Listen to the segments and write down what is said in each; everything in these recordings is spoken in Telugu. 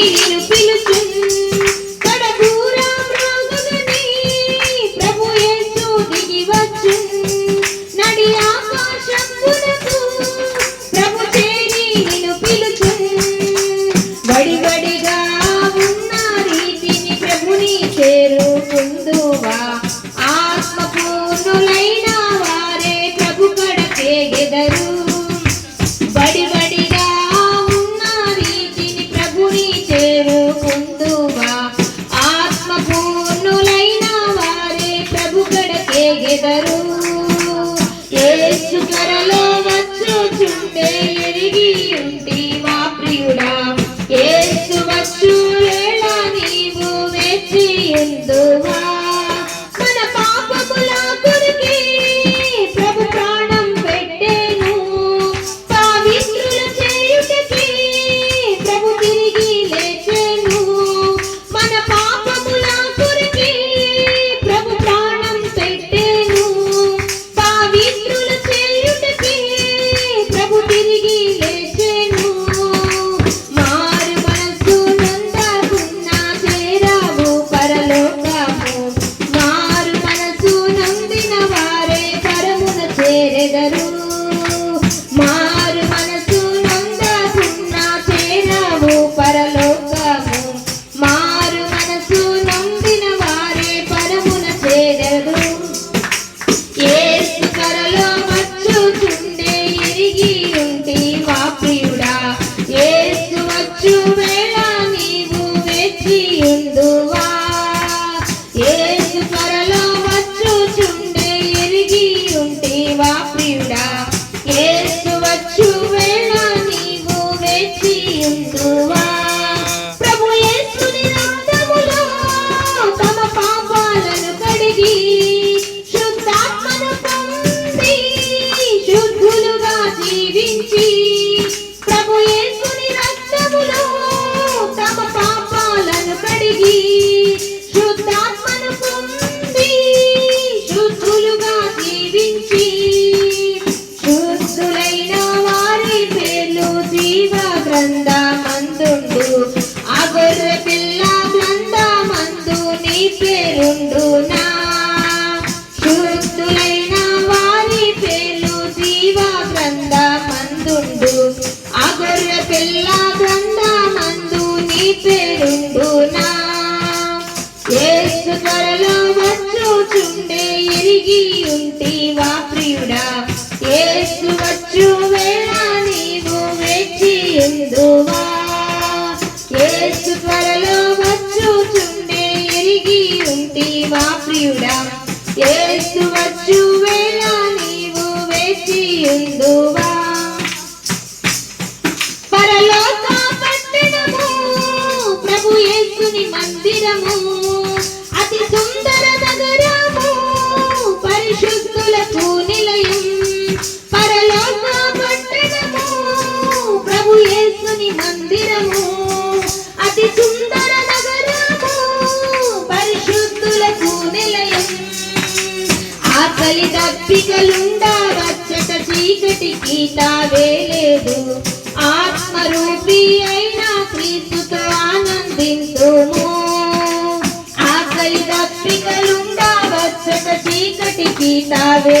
be, you. పేరుండునా శుద్ధులైన వారి పేర్లు జీవ గ్రంథ మందుండు అగొర్ర పిల్ల గ్రంథ మందు నీ. పేరుండునా ఏసు త్వరలో వచ్చు చుండే ఎరిగి ఉంటివా ప్రియుడా. యేసువచ్చు వేళ నీవు వేచి ఎందువా పరలోక పట్టణము ప్రభు యేసుని మందిరము మందిరము చిత్తావే లేదు ఆత్మరూపి అయిన క్రీస్తుతో ఆనందింతుము ఆకలి దప్పికలుండా వచ్చక చీకటి గీతావే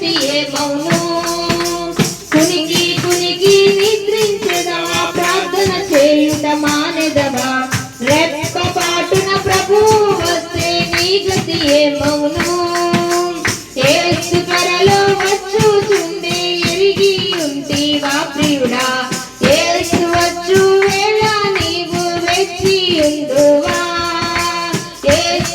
శక్తి ఏమౌను కునికి కునికి నిద్రించదా ప్రార్థన చేయుట మానెదవా రెప్ప పాటున ప్రభు వస్తే నీ గతి ఏమౌను ఏసు త్వరలో వచ్చుతుంది ఎరిగి ఉంటివా ప్రియుడా? ఏసు వచ్చు వేళ నీవు వెచ్చి ఉందువా ఏసు